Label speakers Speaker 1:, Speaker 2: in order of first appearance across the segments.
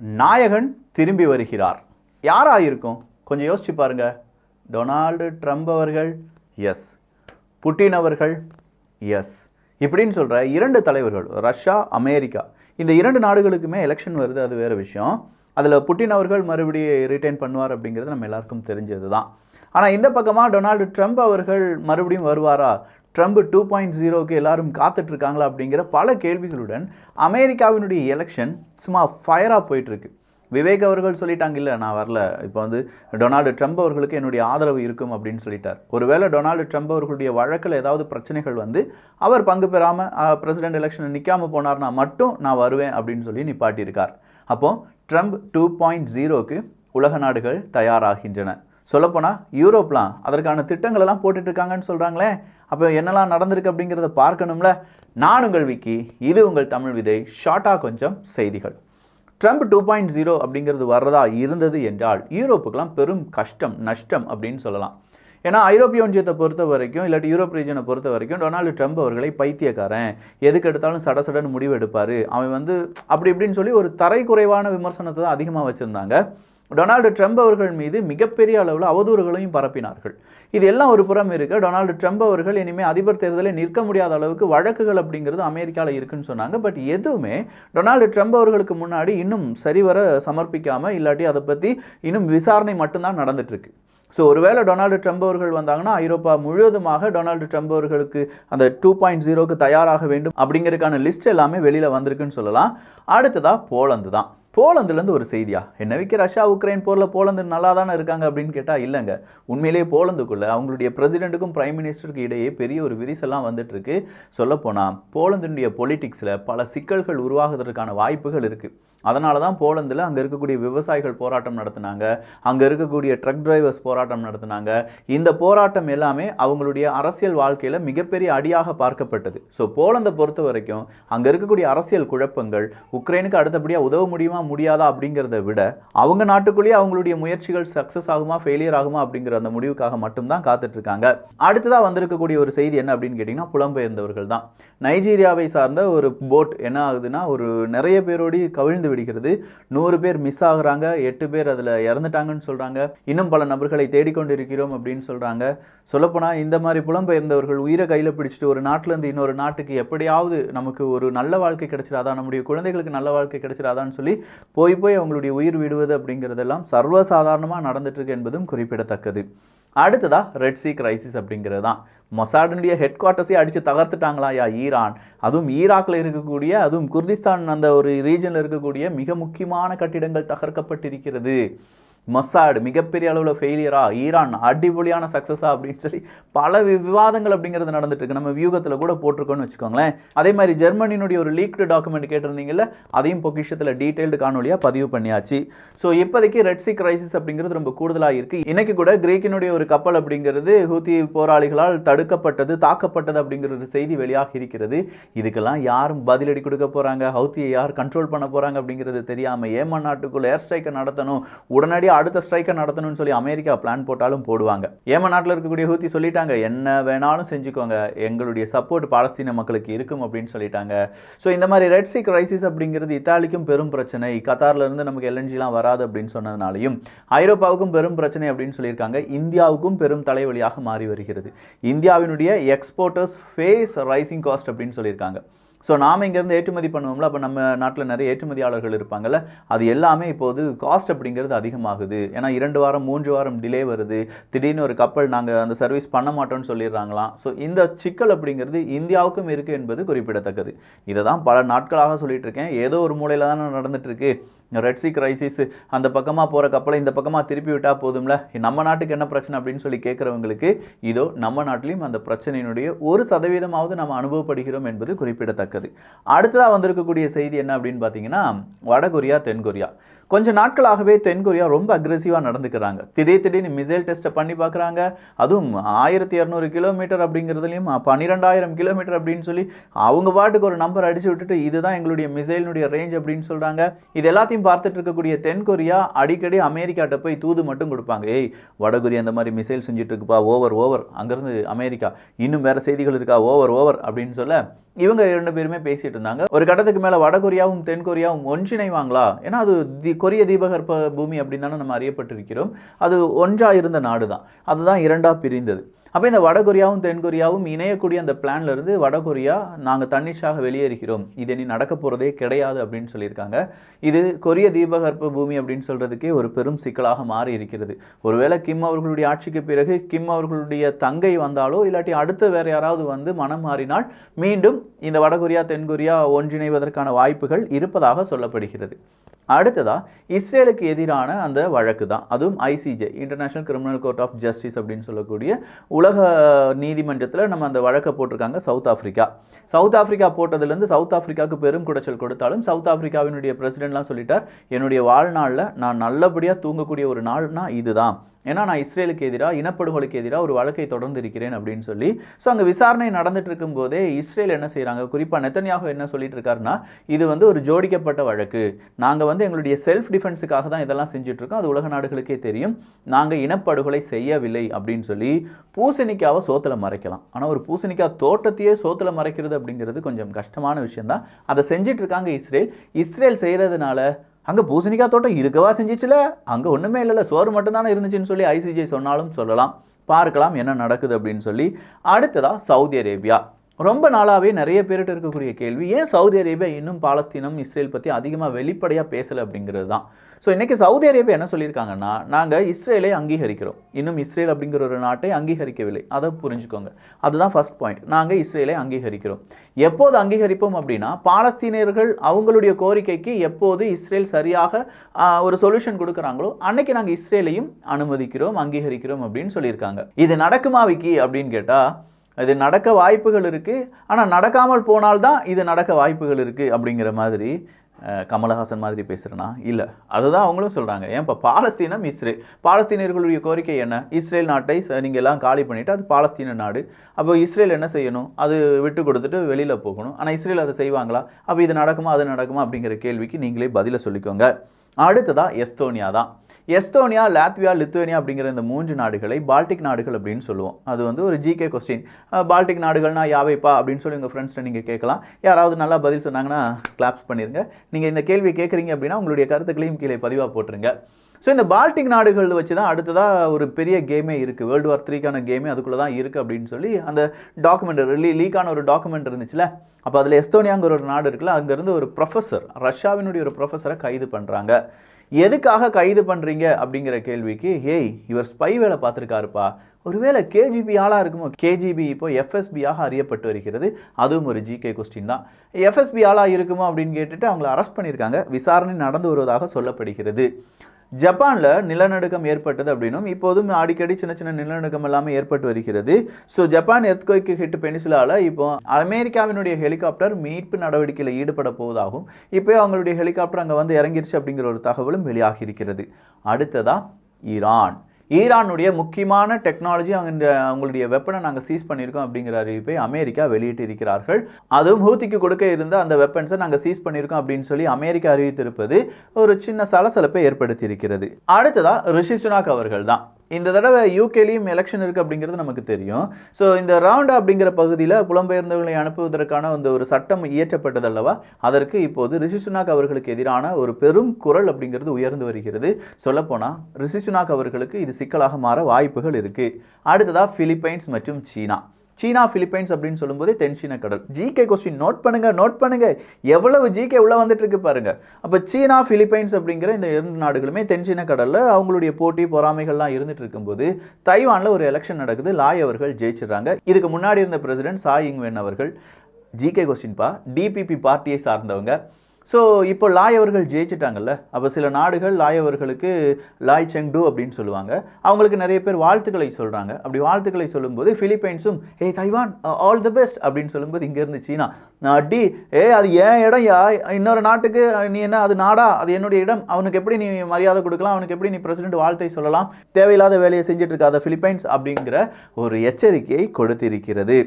Speaker 1: நாயகன் திரும்பி வருகிறார். யாராக இருக்கும் கொஞ்சம் யோசிச்சு பாருங்க. டொனால்டு ட்ரம்ப் அவர்கள் எஸ். புட்டின் அவர்கள் எஸ். இப்படின்னு சொல்கிற இரண்டு தலைவர்கள் ரஷ்யா அமெரிக்கா. இந்த இரண்டு நாடுகளுக்குமே எலெக்ஷன் வருது அது வேறு விஷயம். அதில் புட்டின் அவர்கள் மறுபடியும் ரிட்டைன் பண்ணுவார் அப்படிங்கிறது நம்ம எல்லாருக்கும் தெரிஞ்சது தான் ஆனால் இந்த பக்கமாக டொனால்டு ட்ரம்ப் அவர்கள் மறுபடியும் வருவாரா? ட்ரம்ப் டூ பாயிண்ட் ஜீரோக்கு எல்லாரும் காத்துட்ருக்காங்களா அப்படிங்கிற பல கேள்விகளுடன் அமெரிக்காவினுடைய எலெக்ஷன் சும்மா ஃபயராக போயிட்டுருக்கு விவேக் அவர்கள் சொல்லிட்டாங்க இல்லை நான் வரல. இப்போ வந்து டொனால்டு ட்ரம்ப் அவர்களுக்கு என்னுடைய ஆதரவு இருக்கும் அப்படின்னு சொல்லிட்டார். ஒருவேளை டொனால்டு ட்ரம்ப் அவர்களுடைய வழக்கில் ஏதாவது பிரச்சனைகள் வந்து அவர் பங்கு பெறாமல் பிரசிடென்ட் எலெக்ஷனில் நிற்காமல் போனார்னா மட்டும் நான் வருவேன் அப்படின்னு சொல்லி நிப்பாட்டியிருக்கார். அப்போது ட்ரம்ப் டூ பாயிண்ட் ஜீரோக்கு உலக நாடுகள் தயாராகின்றன. சொல்லப்போனால் யூரோப்லாம் அதற்கான திட்டங்களெல்லாம் போட்டுட்ருக்காங்கன்னு இருக்காங்கன்னு சொல்கிறாங்களே அப்போ என்னெல்லாம் நடந்திருக்கு அப்படிங்கிறத பார்க்கணும்ல. நான் உங்கள் விக்கி இது உங்கள் தமிழ் விதை ஷார்ட்டாக கொஞ்சம் செய்திகள். ட்ரம்ப் டூ பாயிண்ட் ஜீரோ அப்படிங்கிறது வர்றதா இருந்தது என்றால் யூரோப்புக்கெல்லாம் பெரும் கஷ்டம் நஷ்டம் அப்படின்னு சொல்லலாம். ஏன்னா ஐரோப்பிய ஒன்றியத்தை பொறுத்த வரைக்கும் இல்லாட்டி யூரோப் ரீஜனை பொறுத்த வரைக்கும் டொனால்டு ட்ரம்ப் அவர்களை பைத்தியக்காரன். எதுக்கு எடுத்தாலும் சட சடன்னு முடிவு எடுப்பார் அவன் வந்து அப்படி இப்படின்னு சொல்லி ஒரு தரை குறைவான விமர்சனத்தை தான் அதிகமாக வச்சுருந்தாங்க. டொனால்டு ட்ரம்ப் அவர்கள் மீது மிகப்பெரிய அளவில் அவதூறுகளையும் பரப்பினார்கள். இது எல்லாம் ஒரு புறம் இருக்க. டொனால்டு ட்ரம்ப் அவர்கள் இனிமேல் அதிபர் தேர்தலில் நிற்க முடியாத அளவுக்கு வழக்குகள் அப்படிங்கிறது அமெரிக்காவில் இருக்குன்னு சொன்னாங்க. பட் எதுவுமே டொனால்டு ட்ரம்ப் அவர்களுக்கு முன்னாடி இன்னும் சரிவர சமர்ப்பிக்காமல் இல்லாட்டி அதை பற்றி இன்னும் விசாரணை மட்டும்தான் நடந்துட்டுருக்கு. ஸோ ஒருவேளை டொனால்டு ட்ரம்ப் அவர்கள் வந்தாங்கன்னா ஐரோப்பா முழுவதுமாக டொனால்டு ட்ரம்ப் அவர்களுக்கு அந்த டூ பாயிண்ட் ஜீரோக்கு தயாராக வேண்டும் அப்படிங்கிறதுக்கான லிஸ்ட் எல்லாமே வெளியில் வந்திருக்குன்னு சொல்லலாம். அடுத்ததாக போலந்து தான். போலந்துலேருந்து ஒரு செய்தியா? என்ன வைக்க ரஷ்யா உக்ரைன் போரில் போலந்து நல்லா தானே இருக்காங்க அப்படின்னு கேட்டால் இல்லைங்க. உண்மையிலேயே போலந்துக்குள்ளே அவங்களுடைய பிரசிடெண்ட்டுக்கும் பிரைம் மினிஸ்டருக்கு இடையே பெரிய ஒரு விரிசெல்லாம் வந்துட்டுருக்கு. சொல்லப்போனால் போலந்துடைய பொலிட்டிக்ஸில் பல சிக்கல்கள் உருவாகுவதற்கான வாய்ப்புகள் இருக்குது அதனால தான் போலந்தில் அங்கே இருக்கக்கூடிய விவசாயிகள் போராட்டம் நடத்தினாங்க. அங்கே இருக்கக்கூடிய ட்ரக் டிரைவர்ஸ் போராட்டம் நடத்தினாங்க. இந்த போராட்டம் எல்லாமே அவங்களுடைய அரசியல் வாழ்க்கையில் மிகப்பெரிய அடியாக பார்க்கப்பட்டது. ஸோ போலந்தை பொறுத்த வரைக்கும் அங்கே இருக்கக்கூடிய அரசியல் குழப்பங்கள் உக்ரைனுக்கு அடுத்தபடியாக உதவ முடியுமா முடியாதா அப்படிங்கிறத விட அவங்க நாட்டுக்குள்ளேயே அவங்களுடைய முயற்சிகள் சக்ஸஸ் ஆகுமா ஃபெயிலியர் ஆகுமா அப்படிங்கிற அந்த முடிவுக்காக மட்டும்தான் காத்துட்ருக்காங்க. அடுத்ததாக வந்திருக்கக்கூடிய ஒரு செய்தி என்ன அப்படின்னு கேட்டிங்கன்னா புலம்பெயர்ந்தவர்கள் தான். நைஜீரியாவை சார்ந்த ஒரு போட் என்ன ஆகுதுன்னா ஒரு நிறைய பேரோடி கவிழ்ந்து விடுகிறது. நூறு பேர் மிஸ் ஆகுறாங்க எட்டு பேர் அதில் இறந்துட்டாங்கன்னு சொல்கிறாங்க இன்னும் பல நபர்களை தேடிக்கொண்டு இருக்கிறோம் அப்படின்னு சொல்கிறாங்க சொல்லப்போனால் இந்த மாதிரி புலம்பெயர்ந்தவர்கள் உயிரை கையில் பிடிச்சிட்டு ஒரு நாட்டிலேருந்து இன்னொரு நாட்டுக்கு எப்படியாவது நமக்கு ஒரு நல்ல வாழ்க்கை கிடைச்சிடாதா நம்முடைய குழந்தைகளுக்கு நல்ல வாழ்க்கை கிடைச்சிடாதான்னு சொல்லி போய் போய் அவங்களுடைய உயிர் விடுவது அப்படிங்கிறதெல்லாம் சர்வசாதாரணமாக நடந்துட்டுருக்கு என்பதும் குறிப்பிடத்தக்கது. அடுத்ததா ரெட் சி கிரைசிஸ் அப்படிங்கிறது தான். மொசாடனுடைய ஹெட் குவார்ட்டர்ஸே அடித்து தகர்த்துட்டாங்களா யா ஈரான்? அதுவும் ஈராக்கில் இருக்கக்கூடிய அதுவும் குர்திஸ்தான் அந்த ஒரு ரீஜனில் இருக்கக்கூடிய மிக முக்கியமான கட்டிடங்கள் தகர்க்கப்பட்டிருக்கிறது. மொசாடு மிகப்பெரிய அளவில் ஃபெயிலியரா ஈரான் அடிப்பொலியான சக்ஸஸா அப்படின்னு சொல்லி பல விவாதங்கள் அப்படிங்கிறது நடந்துட்டு இருக்கு. நம்ம வியூகத்தில் கூட போட்டிருக்கோம்னு வச்சுக்கோங்களேன். அதே மாதிரி ஜெர்மனியினுடைய ஒரு லீக்டு டாக்குமெண்ட் கேட்டிருந்தீங்கல்ல அதையும் பொக்கிஷத்தில் டீட்டெயில்டு காணொலியாக பதிவு பண்ணியாச்சு. ஸோ இப்போதைக்கு ரெட் சி கிரைசிஸ் அப்படிங்கிறது ரொம்ப கூடுதலாக இருக்குது இன்னைக்கு கூட கிரீக்கினுடைய ஒரு கப்பல் அப்படிங்கிறது ஹூத்தி போராளிகளால் தடுக்கப்பட்டது தாக்கப்பட்டது அப்படிங்கிற ஒரு செய்தி வெளியாக இருக்கிறது. இதுக்கெல்லாம் யாரும் பதிலடி கொடுக்க போகிறாங்க ஹவுத்தியை யார் கண்ட்ரோல் பண்ண போகிறாங்க அப்படிங்கிறது தெரியாமல் ஏமன் நாட்டுக்குள்ள ஏர் ஸ்ட்ரைக்கை நடத்தணும். உடனடியாக அடுத்த ஸ்ட்ரைக்கை நடத்தணும்னு சொல்லி அமெரிக்கா பிளான் போட்டாலும் போடுவாங்க. ஏமன் நாட்டில் இருக்கக்கூடிய ஹூத்தி சொல்லிட்டாங்க என்ன வேணாலும் செஞ்சுக்கோங்க. எங்களுடைய சப்போர்ட் பாலஸ்தீன மக்களுக்கு இருக்கும் அப்படின்னு சொல்லிட்டாங்க. ஸோ இந்த மாதிரி ரெட் சி கிரைசிஸ் அப்படிங்கிறது இத்தாலிக்கும் பெரும் பிரச்சனை. கத்தார்லேருந்து நமக்கு எல்என்ஜிலாம் வராது அப்படின்னு சொன்னதுனாலையும் ஐரோப்பாவுக்கும் பெரும் பிரச்சனை அப்படின்னு சொல்லியிருக்காங்க. இந்தியாவுக்கும் பெரும் தலைவலியாக மாறி வருகிறது. இந்தியாவினுடைய எக்ஸ்போர்ட்டர்ஸ் ஃபேஸ் ரைசிங் காஸ்ட் அப்படின்னு சொல்லியிருக்காங்க. ஸோ நாம் இங்கேருந்து ஏற்றுமதி பண்ணுவோம்ல அப்போ நம்ம நாட்டில் நிறைய ஏற்றுமதியாளர்கள் இருப்பாங்கல்ல அது எல்லாமே இப்போது காஸ்ட் அப்படிங்கிறது அதிகமாகுது. ஏன்னா இரண்டு வாரம் மூன்று வாரம் டிலே வருது. திடீர்னு ஒரு கப்பல் நாங்கள் அந்த சர்வீஸ் பண்ண மாட்டோம்னு சொல்லிடுறாங்களாம். ஸோ இந்த சிக்கல் அப்படிங்கிறது இந்தியாவுக்கும் இருக்குது என்பது குறிப்பிடத்தக்கது. இதை தான் பல நாட்களாக சொல்லிட்டு இருக்கேன். ஏதோ ஒரு மூலையில் தானே நடந்துட்டு இருக்கு. ரெட் சி கிரைசிஸ் அந்த பக்கமாக போகிற கப்பலை இந்த பக்கமாக திருப்பி விட்டால் போதும்ல? நம்ம நாட்டுக்கு என்ன பிரச்சனை அப்படின்னு சொல்லி கேட்குறவங்களுக்கு இதோ நம்ம நாட்டிலையும் அந்த பிரச்சனையினுடைய ஒரு சதவீதமாவது நம்ம அனுபவப்படுகிறோம் என்பது குறிப்பிடத்தக்கது. அடுத்ததாக வந்திருக்கக்கூடிய செய்தி என்ன அப்படின்னு பார்த்தீங்கன்னா வடகொரியா தென்கொரியா. கொஞ்ச நாட்களாகவே தென்கொரியா ரொம்ப அக்ரெசிவாக நடந்துக்கிறாங்க. திடீர் திடீர்னு மிசைல் டெஸ்ட்டை பண்ணி பார்க்குறாங்க அதுவும் ஆயிரத்தி இரநூறு கிலோமீட்டர் அப்படிங்கிறதுலையும் பன்னிரெண்டாயிரம் கிலோமீட்டர் அப்படின்னு சொல்லி அவங்க பாட்டுக்கு ஒரு நம்பர் அடித்து விட்டுட்டு இதுதான் எங்களுடைய மிசைலினுடைய ரேஞ்ச் அப்படின்னு சொல்கிறாங்க இது எல்லாத்தையும் பார்த்துட்டு இருக்கக்கூடிய தென்கொரியா அடிக்கடி அமெரிக்காட்ட போய் தூது மட்டும் கொடுப்பாங்க. ஏய் வடகொரியா இந்த மாதிரி மிசைல் செஞ்சுட்டு இருக்குப்பா ஓவர் ஓவர் அங்கேருந்து அமெரிக்கா இன்னும் வேறு செய்திகள் இருக்கா? ஓவர் ஓவர் அப்படின்னு சொல்ல இவங்க ரெண்டு பேருமே பேசிட்டு இருந்தாங்க. ஒரு கட்டத்துக்கு மேலே வடகொரியாவும் தென்கொரியாவும் ஒன்றிணைவாங்களா? ஏன்னா அது தி கொரிய தீபகற்ப பூமி அப்படின்னு தானே நம்ம அறியப்பட்டிருக்கிறோம். அது ஒன்றாக இருந்த நாடு தான் அதுதான் இரண்டாக பிரிந்தது. அப்போ இந்த வடகொரியாவும் தென்கொரியாவும் இணையக்கூடிய அந்த பிளான்லேருந்து வடகொரியா நாங்கள் தன்னிச்சாக வெளியேறுகிறோம். இது இனி நடக்க போகிறதே கிடையாது அப்படின்னு சொல்லியிருக்காங்க. இது கொரிய தீபகற்ப பூமி அப்படின்னு சொல்கிறதுக்கே ஒரு பெரும் சிக்கலாக மாறி இருக்கிறது. ஒருவேளை கிம் அவர்களுடைய ஆட்சிக்கு பிறகு கிம் அவர்களுடைய தங்கை வந்தாலோ இல்லாட்டி அடுத்து வேறு யாராவது வந்து மனம் மாறினால் மீண்டும் இந்த வடகொரியா தென்கொரியா ஒன்றிணைவதற்கான வாய்ப்புகள் இருப்பதாக சொல்லப்படுகிறது. அடுத்ததாக இஸ்ரேலுக்கு எதிரான அந்த வழக்கு தான் அதுவும் ICJ international criminal court of justice அப்படின்னு சொல்லக்கூடிய உலக நீதிமன்றத்தில் நம்ம அந்த வழக்கை போட்டிருக்காங்க சவுத் ஆஃப்ரிக்கா சவுத் ஆஃப்ரிக்கா போட்டதுலேருந்து சவுத் ஆஃப்ரிக்காவுக்கு பெரும் குடைச்சல் கொடுத்தாலும் சவுத் ஆஃப்ரிக்காவினுடைய பிரசிடென்ட்லாம் சொல்லிட்டார் என்னுடைய வாழ்நாளில் நான் நல்லபடியாக தூங்கக்கூடிய ஒரு நாள்னா இதுதான். ஏன்னா நான் இஸ்ரேலுக்கு எதிராக இனப்படுகொலைக்கு எதிராக ஒரு வழக்கை தொடர்ந்து இருக்கிறேன் அப்படின்னு சொல்லி ஸோ அங்கே விசாரணை நடந்துட்டு இருக்கும்போதே இஸ்ரேல் என்ன செய்கிறாங்க குறிப்பாக நெத்தன்யாகு என்ன சொல்லிட்டு இருக்காருன்னா இது வந்து ஒரு ஜோடிக்கப்பட்ட வழக்கு. நாங்கள் வந்து எங்களுடைய செல்ஃப் டிஃபென்ஸுக்காக தான் இதெல்லாம் செஞ்சுட்ருக்கோம் அது உலக நாடுகளுக்கே தெரியும். நாங்கள் இனப்படுகொலை செய்யவில்லை அப்படின்னு சொல்லி பூசணிக்காவை சோத்தில் மறைக்கலாம். ஆனால் ஒரு பூசணிக்காய் தோட்டத்தையே சோத்தில் மறைக்கிறது அப்படிங்கிறது கொஞ்சம் கஷ்டமான விஷயம்தான். அதை செஞ்சிட்ருக்காங்க இஸ்ரேல். இஸ்ரேல் செய்கிறதுனால அங்கே பூசணிக்காய் தோட்டம் இருக்கவா செஞ்சிச்சுல? அங்கே ஒன்றுமே இல்லைல்ல சோறு மட்டும்தானே இருந்துச்சுன்னு சொல்லி ஐசிஜே சொன்னாலும் சொல்லலாம். பார்க்கலாம் என்ன நடக்குது அப்படின்னு சொல்லி. அடுத்ததாக சவுதி அரேபியா. ரொம்ப நாளாகவே நிறைய பேர்கிட்ட இருக்கக்கூடிய கேள்வி ஏன் சவுதி அரேபியா இன்னும் பாலஸ்தீனம் இஸ்ரேல் பற்றி அதிகமாக வெளிப்படையாக பேசலை அப்படிங்கிறது தான். ஸோ இன்றைக்கி சவுதி அரேபியா என்ன சொல்லியிருக்காங்கன்னா நாங்கள் இஸ்ரேலை அங்கீகரிக்கிறோம். இன்னும் இஸ்ரேல் அப்படிங்கிற ஒரு நாட்டை அங்கீகரிக்கவில்லை. அதை புரிஞ்சுக்கோங்க. அதுதான் ஃபஸ்ட் பாயிண்ட் நாங்கள் இஸ்ரேலை அங்கீகரிக்கிறோம். எப்போது அங்கீகரிப்போம் அப்படின்னா பாலஸ்தீனியர்கள் அவங்களுடைய கோரிக்கைக்கு எப்போது இஸ்ரேல் சரியாக ஒரு சொல்யூஷன் கொடுக்குறாங்களோ அன்னைக்கு நாங்கள் இஸ்ரேலையும் அனுமதிக்கிறோம் அங்கீகரிக்கிறோம் அப்படின்னு சொல்லியிருக்காங்க. இது நடக்குமா விக்கி அப்படின்னு கேட்டால் இது நடக்க வாய்ப்புகள் இருக்குது ஆனால் நடக்காமல் போனால்தான் இது நடக்க வாய்ப்புகள் இருக்குது அப்படிங்கிற மாதிரி கமலஹாசன் மாதிரி பேசுகிறேனா இல்லை. அதுதான் அவங்களும் சொல்கிறாங்க ஏன் இப்போ பாலஸ்தீனம் இஸ்ரேல் பாலஸ்தீனியர்களுடைய கோரிக்கை என்ன? இஸ்ரேல் நாட்டை நீங்கள் எல்லாம் காலி பண்ணிவிட்டு அது பாலஸ்தீன நாடு. அப்போ இஸ்ரேல் என்ன செய்யணும்? அது விட்டு கொடுத்துட்டு வெளியில் போகணும். ஆனால் இஸ்ரேல் அதை செய்வாங்களா? அப்போ இது நடக்குமா? அது நடக்குமா? அப்படிங்கிற கேள்விக்கு நீங்களே பதிலை சொல்லிக்கோங்க. அடுத்ததாக எஸ்தோனியா தான். எஸ்தோனியா லாத்வியா லித்துவேனியா அப்படிங்கிற இந்த மூன்று நாடுகளை பால்டிக் நாடுகள் அப்படின்னு சொல்லுவோம். அது வந்து ஒரு ஜிகே கொஸ்டின் பால்டிக் நாடுகள்னா யாவைப்பா அப்படின்னு சொல்லி உங்கள் ஃப்ரெண்ட்ஸ்ட்டு நீங்கள் கேட்கலாம். யாராவது நல்லா பதில் சொன்னாங்கன்னா கிளாப்ஸ் பண்ணிடுங்க நீங்கள் இந்த கேள்வி கேட்குறீங்க அப்படின்னா உங்களுடைய கருத்துக்களையும் கீழே பதிவாக போட்டுருங்க. ஸோ இந்த பால்டிக் நாடுகள் வச்சு தான் அடுத்ததாக ஒரு பெரிய கேமே இருக்குது வேர்ல்டு வார் த்ரீக்கான கேமே அதுக்குள்ளே தான் இருக்குது அப்படின்னு சொல்லி அந்த டாக்குமெண்ட் லீ லீக்கான ஒரு டாக்குமெண்ட் இருந்துச்சுல? அப்போ அதில் எஸ்தோனியாங்கிற ஒரு நாடு இருக்குல்ல அங்கேருந்து ஒரு ப்ரொஃபஸர் ரஷ்யாவினுடைய ஒரு ப்ரொஃபஸரை கைது பண்ணுறாங்க எதுக்காக கைது பண்ணுறீங்க அப்படிங்கிற கேள்விக்கு ஏய் இவர் ஸ்பை வேலை பார்த்துருக்காருப்பா. ஒருவேளை கேஜிபி ஆளாக இருக்குமோ? கேஜிபி இப்போ எஃப்எஸ்பியாக அறியப்பட்டு வருகிறது. அதுவும் ஒரு ஜிகே கொஸ்டின் தான். எஃப்எஸ்பி ஆளாக இருக்குமோ அப்படின்னு கேட்டுட்டு அவங்கள அரெஸ்ட் பண்ணியிருக்காங்க. விசாரணை நடந்து வருவதாக சொல்லப்படுகிறது. ஜப்பானில் நிலநடுக்கம் ஏற்பட்டது அப்படின்னும் இப்போதும் அடிக்கடி சின்ன சின்ன நிலநடுக்கம் எல்லாமே ஏற்பட்டு வருகிறது. ஸோ ஜப்பான் எர்த்குவைக்கு ஹிட் பெனிசுலால இப்போ அமெரிக்காவினுடைய ஹெலிகாப்டர் மீட்பு நடவடிக்கையில் ஈடுபட போவதாகவும் இப்போ அவங்களுடைய ஹெலிகாப்டர் அங்கே வந்து இறங்கிருச்சு அப்படிங்கிற ஒரு தகவலும் வெளியாகி இருக்கிறது. அடுத்ததா ஈரான். ஈரானுடைய முக்கியமான டெக்னாலஜி அவங்க அவங்களுடைய வெப்பனை நாங்கள் சீஸ் பண்ணியிருக்கோம் அப்படிங்கிற அறிவிப்பை அமெரிக்கா வெளியிட்டு இருக்கிறார்கள். அதுவும் ஹூத்திக்கு கொடுக்க இருந்த அந்த வெப்பன்ஸை நாங்கள் சீஸ் பண்ணியிருக்கோம் அப்படின்னு சொல்லி அமெரிக்கா அறிவித்திருப்பது ஒரு சின்ன சலசலப்பை ஏற்படுத்தி இருக்கிறது அடுத்ததா ரிஷி சுனாக் அவர்கள் தான். இந்த தடவை யூகேலையும் எலெக்ஷன் இருக்குது அப்படிங்கிறது நமக்கு தெரியும். ஸோ இந்த ரவுண்டா அப்படிங்கிற பகுதியில் புலம்பெயர்ந்தவர்களை அனுப்புவதற்கான அந்த ஒரு சட்டம் இயற்றப்பட்டது அல்லவா? அதற்கு இப்போது ரிஷி சுனாக் அவர்களுக்கு எதிரான ஒரு பெரும் குரல் அப்படிங்கிறது உயர்ந்து வருகிறது. சொல்லப்போனால் ரிஷி சுனாக் அவர்களுக்கு இது சிக்கலாக மாற வாய்ப்புகள் இருக்குது அடுத்ததாக பிலிப்பைன்ஸ் மற்றும் சீனா. சீனா பிலிப்பைன்ஸ் அப்படின்னு சொல்லும்போது தென்சீன கடல். ஜிகே கொஸ்டின் நோட் பண்ணுங்க நோட் பண்ணுங்க. எவ்வளவு ஜிகே உள்ள வந்துட்டு இருக்கு பாருங்க. அப்போ சீனா பிலிப்பைன்ஸ் அப்படிங்கிற இந்த இரண்டு நாடுகளுமே தென்சீன கடலில் அவங்களுடைய போட்டி பொறாமைகள்லாம் இருந்துட்டு இருக்கும்போது தைவானில் ஒரு எலெக்ஷன் நடக்குது. லாய் அவர்கள் ஜெயிச்சிடுறாங்க. இதுக்கு முன்னாடி இருந்த பிரசிடென்ட் சாய் இங்வென் அவர்கள் ஜிகே கொஸ்டின்பா டிபிபி பார்ட்டியை சார்ந்தவங்க. ஸோ இப்போ லாய் அவர்கள் ஜெயிச்சிட்டாங்கல்ல. அப்போ சில நாடுகள் லாய் அவர்களுக்கு லாய் செங்டு அப்படின்னு சொல்லுவாங்க. அவங்களுக்கு நிறைய பேர் வாழ்த்துக்களை சொல்கிறாங்க அப்படி வாழ்த்துக்களை சொல்லும்போது ஃபிலிப்பைன்ஸும் ஏ தைவான் ஆல் தி பெஸ்ட் அப்படின்னு சொல்லும்போது இங்கேருந்து சீனா அடி ஏ அது ஏன் இடம்? யா இன்னொரு நாட்டுக்கு நீ என்ன அது நாடா? அது என்னுடைய இடம். அவனுக்கு எப்படி நீ மரியாதை கொடுக்கலாம்? அவனுக்கு எப்படி நீ பிரசிடென்ட் வாழ்த்தை சொல்லலாம்? தேவையில்லாத வேலையை செஞ்சுட்டு இருக்காத ஃபிலிப்பைன்ஸ் அப்படிங்கிற ஒரு எச்சரிக்கையை கொடுத்திருக்கிறது.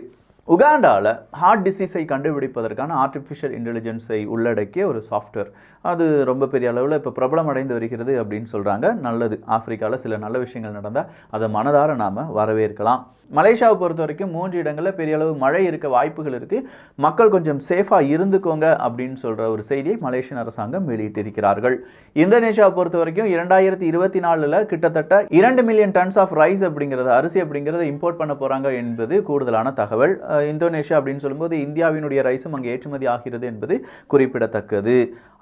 Speaker 1: உகாண்டாவில் ஹார்ட் டிசீஸை கண்டுபிடிப்பதற்கான ஆர்டிஃபிஷியல் இன்டெலிஜென்ஸை உள்ளடக்கிய ஒரு சாஃப்ட்வேர் அது ரொம்ப பெரிய அளவில் இப்போ பிரபலம் அடைந்து வருகிறது அப்படின்னு சொல்கிறாங்க நல்லது. ஆஃப்ரிக்காவில் சில நல்ல விஷயங்கள் நடந்தால் அதை மனதார நாம் வரவேற்கலாம். மலேசியாவை பொறுத்த வரைக்கும் மூன்று இடங்களில் பெரிய அளவு மழை இருக்க வாய்ப்புகள் இருக்குது மக்கள் கொஞ்சம் சேஃபாக இருந்துக்கோங்க அப்படின்னு சொல்கிற ஒரு செய்தியை மலேசியன் அரசாங்கம் வெளியிட்டிருக்கிறார்கள். இந்தோனேஷியாவை பொறுத்த வரைக்கும் இரண்டாயிரத்தி இருபத்தி நாலில் கிட்டத்தட்ட இரண்டு மில்லியன் டன்ஸ் ஆஃப் ரைஸ் அப்படிங்கிறது அரிசி அப்படிங்கிறத இம்போர்ட் பண்ண போகிறாங்க என்பது கூடுதலான தகவல். இந்தோனேஷியா அப்படின்னு சொல்லும்போது இந்தியாவினுடைய ரைஸும் அங்கே ஏற்றுமதி ஆகிறது என்பது குறிப்பிடத்தக்கது.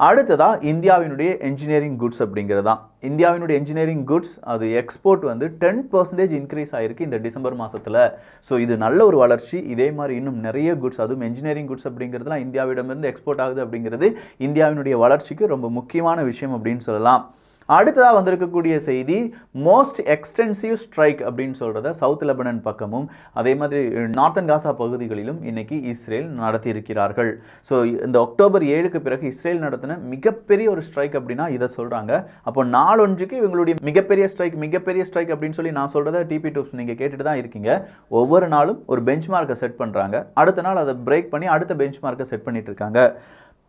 Speaker 1: அடுத்ததாக இந்தியாவினுடைய என்ஜினியரிங் குட்ஸ் அப்படிங்கிறது. தான் இந்தியாவினுடைய என்ஜினியரிங் குட்ஸ் அது எக்ஸ்போர்ட் வந்து டென் பர்சன்டேஜ் இன்க்ரீஸ் ஆயிருக்கு இந்த டிசம்பர் மாசத்துல ஸோ இது நல்ல ஒரு வளர்ச்சி. இதே மாதிரி இன்னும் நிறைய குட்ஸ் அதுவும் என்ஜினியரிங் குட்ஸ் அப்படிங்கிறதுலாம் இந்தியாவிடமிருந்து எக்ஸ்போர்ட் ஆகுது அப்படிங்கிறது இந்தியாவினுடைய வளர்ச்சிக்கு ரொம்ப முக்கியமான விஷயம் அப்படின்னு சொல்லலாம். அடுத்ததாக வந்திருக்கக்கூடிய செய்தி மோஸ்ட் எக்ஸ்டென்சிவ் ஸ்ட்ரைக் அப்படின்னு சொல்கிறத சவுத் லெபனன் பக்கமும் அதே மாதிரி நார்த்தன் காசா பகுதிகளிலும் இன்னைக்கு இஸ்ரேல் நடத்தியிருக்கிறார்கள். ஸோ இந்த அக்டோபர் ஏழுக்கு பிறகு இஸ்ரேல் நடத்தின மிகப்பெரிய ஒரு ஸ்ட்ரைக் அப்படின்னா இதை சொல்கிறாங்க அப்போ நாளொன்றுக்கு இவங்களுடைய மிகப்பெரிய ஸ்ட்ரைக் மிகப்பெரிய ஸ்ட்ரைக் அப்படின்னு சொல்லி நான் சொல்கிறத டிபி டூப்ஸ் நீங்கள் கேட்டுட்டு தான் இருக்கீங்க. ஒவ்வொரு நாளும் ஒரு பெஞ்ச் மார்க்கை செட் பண்ணுறாங்க அடுத்த நாள் அதை பிரேக் பண்ணி அடுத்த பெஞ்ச் மார்க்கை செட் பண்ணிட்டு இருக்காங்க.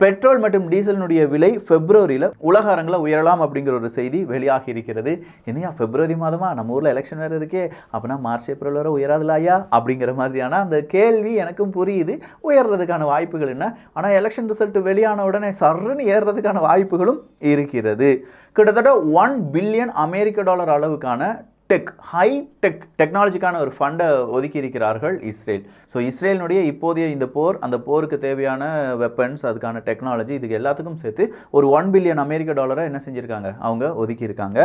Speaker 1: பெட்ரோல் மற்றும் டீசலினுடைய விலை பிப்ரவரியில் உலக அரங்கில் உயரலாம் அப்படிங்கிற ஒரு செய்தி வெளியாகி இருக்கிறது என்னையா பிப்ரவரி மாதமா? நம்ம ஊரில் எலெக்ஷன் வேறு இருக்கே. அப்படின்னா மார்ச் ஏப்ரல் வரை உயராதுல ஐயா? அப்படிங்கிற மாதிரியான அந்த கேள்வி எனக்கும் புரியுது. உயர்றதுக்கான வாய்ப்புகள் என்ன? ஆனால் எலெக்ஷன் ரிசல்ட் வெளியான உடனே சர்ன்னு ஏறுறதுக்கான வாய்ப்புகளும் இருக்கிறது. கிட்டத்தட்ட ஒன் பில்லியன் அமெரிக்க டாலர் அளவுக்கான டெக் ஹை டெக் டெக்னாலஜிக்கான ஒரு ஃபண்டை ஒதுக்கி இருக்கிறார்கள் இஸ்ரேல். ஸோ இஸ்ரேலினுடைய இப்போதைய இந்த போர் அந்த போருக்கு தேவையான வெப்பன்ஸ் அதுக்கான டெக்னாலஜி இதுக்கு எல்லாத்துக்கும் சேர்த்து ஒரு ஒன் பில்லியன் அமெரிக்க டாலரை என்ன செஞ்சுருக்காங்க? அவங்க ஒதுக்கியிருக்காங்க.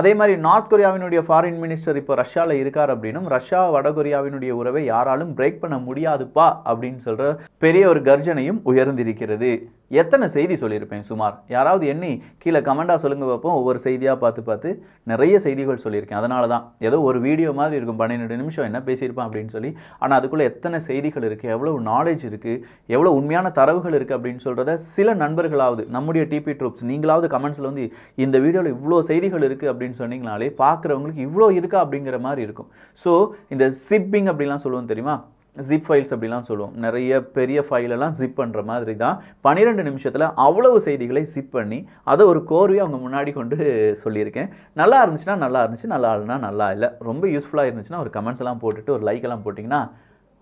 Speaker 1: அதே மாதிரி நார்த் கொரியாவினுடைய ஃபாரின் மினிஸ்டர் இப்போ ரஷ்யாவில் இருக்கார் அப்படின்னும் ரஷ்யா வடகொரியாவினுடைய உறவை யாராலும் பிரேக் பண்ண முடியாதுப்பா அப்படின்னு சொல்கிற பெரிய ஒரு கர்ஜனையும் உயர்ந்திருக்கிறது. எத்தனை செய்தி சொல்லியிருப்பேன் சுமார்? யாராவது எண்ணி கீழே கமெண்டாக சொல்லுங்க பார்ப்போம் ஒவ்வொரு செய்தியாக பார்த்து பார்த்து நிறைய செய்திகள் சொல்லியிருக்கேன். அதனால தான் ஏதோ ஒரு வீடியோ மாதிரி இருக்கும். பன்னெண்டு நிமிஷம் என்ன பேசியிருப்பான் அப்படின்னு சொல்லி. ஆனால் அதுக்குள்ளே எத்தனை செய்திகள் இருக்குது எவ்வளோ நாலேஜ் இருக்குது எவ்வளோ உண்மையான தரவுகள் இருக்குது அப்படின்னு சொல்கிறத சில நண்பர்களாவது நம்முடைய டிபி ட்ரூப்ஸ் நீங்களாவது கமெண்ட்ஸில் வந்து இந்த வீடியோவில் இவ்வளோ செய்திகள் இருக்குது அப்படின்னு சொன்னீங்கனாலே பார்க்குறவங்களுக்கு இவ்வளோ இருக்கா அப்படிங்கிற மாதிரி இருக்கும். ஸோ இந்த சிப்பிங் அப்படிலாம் சொல்லுவோம் தெரியுமா? ஜிப் ஃபைல்ஸ் அப்படிலாம் சொல்லுவோம். நிறைய பெரிய ஃபைலெல்லாம் ஜிப் பண்ணுற மாதிரி தான். பன்னிரெண்டு நிமிஷத்தில் அவ்வளவு செய்திகளை ஜிப் பண்ணி அதை ஒரு கோர்வையாக அவங்க முன்னாடி கொண்டு சொல்லியிருக்கேன். நல்லா இருந்துச்சுன்னா நல்லா இருந்துச்சு நல்லா இல்லைனா நல்லா இல்லை. ரொம்ப யூஸ்ஃபுல்லாக இருந்துச்சுன்னா ஒரு கமெண்ட்ஸ் எல்லாம் போட்டுட்டு ஒரு லைக் எல்லாம் போட்டிங்கன்னா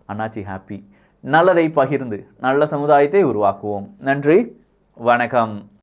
Speaker 1: அண்ணாச்சி ஹாப்பி நல்லதை பகிர்ந்து நல்ல சமுதாயத்தை உருவாக்குவோம். நன்றி வணக்கம்.